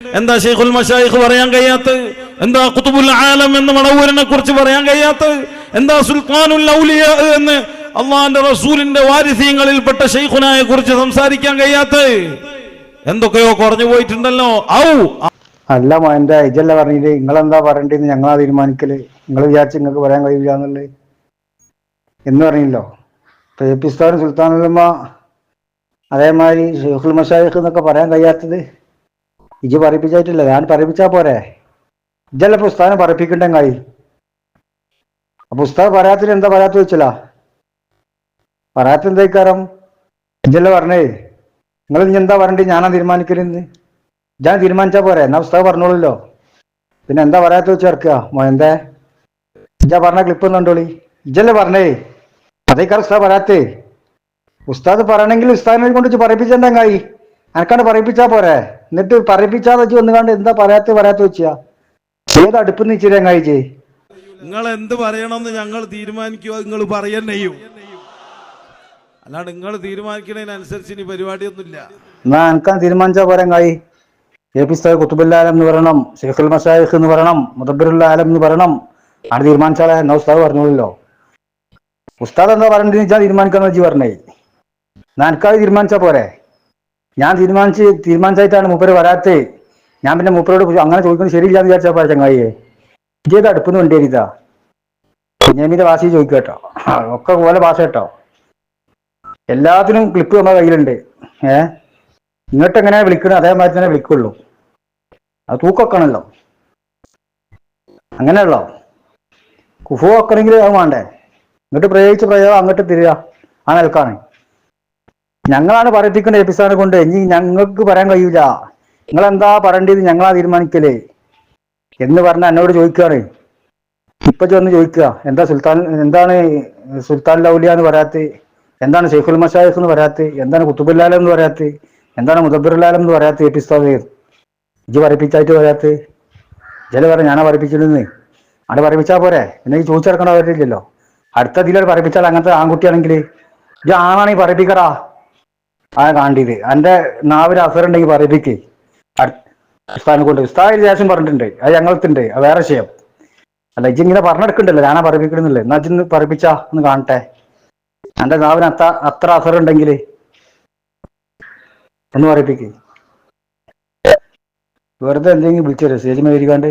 എന്താ ഷെയ്ഖുൽ മഷായിഖ് പറയാൻ കഴിയാത്തത് എന്താ കുത്തുബുൽ ആലം എന്ന മണവൂരിനെ കുറിച്ച് പറയാൻ കഴിയാത്തത് എന്താ സുൽത്താനുൽ ഔലിയ എന്ന് അള്ളാന്റെ റസൂലിന്റെ വാരിസ്യങ്ങളിൽപ്പെട്ട ഷെയ്ഖുനായെ കുറിച്ച് സംസാരിക്കാൻ കഴിയാത്തത് എന്തൊക്കെയോ കുറഞ്ഞു പോയിട്ടുണ്ടല്ലോ. ഔ! അല്ല മോന്റെ ഇജല്ല എന്താ നിങ്ങളെന്താ പറയണ്ടെന്ന് ഞങ്ങളാ തീരുമാനിക്കൽ. നിങ്ങൾ വിചാരിച്ച് നിങ്ങൾക്ക് പറയാൻ കഴിയില്ല എന്നുള്ളത്. എന്ന് പറഞ്ഞില്ലോ. പേപ്പിസ്ഥാൻ സുൽത്താനുലമ്മ അതേമാതിരി ഷെയ്ഖുൽ മഷായിഖ് എന്നൊക്കെ പറയാൻ കഴിയാത്തത് ഇജ് പറയിപ്പിച്ചായിട്ടില്ല. ഞാൻ പറയിപ്പിച്ചാ പോരെ. ഇജല്ല പുസ്തകം പറയിപ്പിക്കണ്ടെങ്കായി പുസ്തകം കായി പറയാത്തിന് എന്താ പറയാത്ത വെച്ചല്ല? പറയാത്ത എന്തായിക്കാരം ഇജല്ല പറഞ്ഞേ? നിങ്ങൾ ഇനി എന്താ പറയണ്ടേ? ഞാനാ തീരുമാനിക്കരുന്ന് ഞാൻ തീരുമാനിച്ചാ പോരെ. എന്നാ പുസ്തകം പറഞ്ഞോളൂല്ലോ. പിന്നെ എന്താ പറയാത്ത വെച്ച് ചേർക്കുക മോയന്തേ ഇജാ പറഞ്ഞ ക്ലിപ്പ് ഒന്നുണ്ടോളി ഇജല്ലേ പറഞ്ഞേ? അതേക്കാർ ഉസ്താദ് പറയാത്തേ ഉസ്താദ് പറയണമെങ്കിൽ ഉസ്താദിനെ കൊണ്ട് പറയിപ്പിച്ചെന്താ പറയിപ്പിച്ചെന്തെങ്കായി അനക്കാണ്ട് പറയിപ്പിച്ചാ പോരെ. എന്നിട്ട് പറയിപ്പിച്ചാന്ന് വെച്ച് വന്നുകാണ്ട് എന്താ പറയാത്ത പറയാത്ത വെച്ചാ. ഏത് അടുപ്പ് നിച്ചിരി എങ്ങായിച്ചേ നിങ്ങൾ എന്ത് പറയണമെന്ന് ഞങ്ങൾ തീരുമാനിക്കുക നിങ്ങൾ പറയന്നെയും അല്ലാണ്ട് നിങ്ങൾ തീരുമാനിക്കുന്നതിനനുസരിച്ച് ഇനി പരിപാടിയൊന്നുമില്ല. എന്നാ അനക്കാൻ തീരുമാനിച്ചാ പോരെ കായി എ പി ഉസ്താദ് കുത്തുബുല്ലാലം എന്ന് പറയണം ഷെയ്ഖുൽ മഷായിഖ് എന്ന് പറയണം ആലം എന്ന് പറയണം. ആണ് തീരുമാനിച്ചാലേ എന്നാ ഉസ്താദ് പറഞ്ഞോളല്ലോ. ഉസ്താദ് എന്താ പറഞ്ഞിട്ട് വെച്ചാൽ തീരുമാനിക്കാന്ന് വെച്ച് പറഞ്ഞേ. എനിക്കത് തീരുമാനിച്ചാ പോരെ. ഞാൻ തീരുമാനിച്ച് തീരുമാനിച്ചായിട്ടാണ് മൂപ്പര് വരാത്തേ. ഞാൻ പിന്നെ മൂപ്പരോട് അങ്ങനെ ചോദിക്കുന്നത് ശരിയില്ലാന്ന് വിചാരിച്ചപ്പോ ചങ്ങായിയെ? ഇതേത് അടുപ്പെന്ന് വേണ്ടിയതാ കുഞ്ഞേമിന്റെ വാശി ചോദിക്കുക കേട്ടോ. ഒക്കെ പോലെ ഭാഷ കേട്ടോ. എല്ലാത്തിനും ക്ലിപ്പ് നമ്മുടെ കയ്യിലുണ്ട്. ഏ? ഇങ്ങോട്ട് എങ്ങനെയാ വിളിക്കണത് അതേമാതിരി തന്നെ വിളിക്കുള്ളൂ. അത് തൂക്കൊക്കണല്ലോ അങ്ങനെയല്ലോ. കുഫു വെക്കണമെങ്കിൽ അത് വേണ്ടേ? ഇങ്ങോട്ട് പ്രയോഗിച്ച് പ്രയോഗം അങ്ങോട്ട് തിരിക. ആ നിൽക്കാണ് ഞങ്ങളാണ് പറയിപ്പിക്കുന്ന എപ്പിസോഡ് കൊണ്ട് ഇനി ഞങ്ങൾക്ക് പറയാൻ കഴിയൂല. നിങ്ങൾ എന്താ പറയേണ്ടത് ഞങ്ങളാ തീരുമാനിക്കലേ. എന്ന് പറഞ്ഞ എന്നോട് ചോദിക്കുകയാണ് ഇപ്പൊ ചെന്ന് ചോദിക്കുക എന്താ സുൽത്താൻ എന്താണ് സുൽത്താൻ ലൗലിയ എന്ന് പറയാത്ത? എന്താണ് ഷെയ്ഖുൽ മഷായിഖ് എന്ന് പറയാത്ത? എന്താണ് കുത്തുബുല്ലാലം എന്ന് പറയാത്ത? എന്താണ് മുദബിറുലാലം എന്ന് പറയാത്ത എപ്പിസ്താദ് ഇജ് പറയിപ്പിച്ചായിട്ട് പറയാത്ത? ജല പറ ഞാനാ പറയിപ്പിച്ചിരുന്ന്. അവിടെ പറയിപ്പിച്ചാ പോരെ? എന്നെ ഈ ചോദിച്ചെടുക്കണ അവരില്ലല്ലോ അടുത്ത ഇതിലൊരു പറയിപ്പിച്ചാൽ അങ്ങനത്തെ ആൺകുട്ടിയാണെങ്കിൽ ഇത് ആണാണെങ്കിൽ പറയിപ്പിക്കടാ. ആ കാണ്ടിയത് എന്റെ നാവിന് അസറുണ്ടെങ്കിൽ പറയിപ്പിക്കേ ഉസ്താദിനെ കൊണ്ട്. ഉസ്താദ് ശേഷം പറഞ്ഞിട്ടുണ്ട്. അത് ഞങ്ങൾക്കുണ്ട്. അത് വേറെ വിഷയം. അല്ല ഇജ്ജ് ഇങ്ങനെ പറഞ്ഞെടുക്കണ്ടല്ലോ. ഞാനാ പറയിപ്പിക്കണമെന്നില്ല എന്നാ ഇജ്ജ് പറയിപ്പിച്ചാ? ഒന്ന് കാണട്ടെ. എന്റെ നാവിന് അത്ര അത്ര അസറുണ്ടെങ്കിൽ ഒന്ന് പറയിപ്പിക്ക്. വെറുതെ എന്തെങ്കിലും വിളിച്ചു? സ്റ്റേജ് മേടിക്കാണ്ട്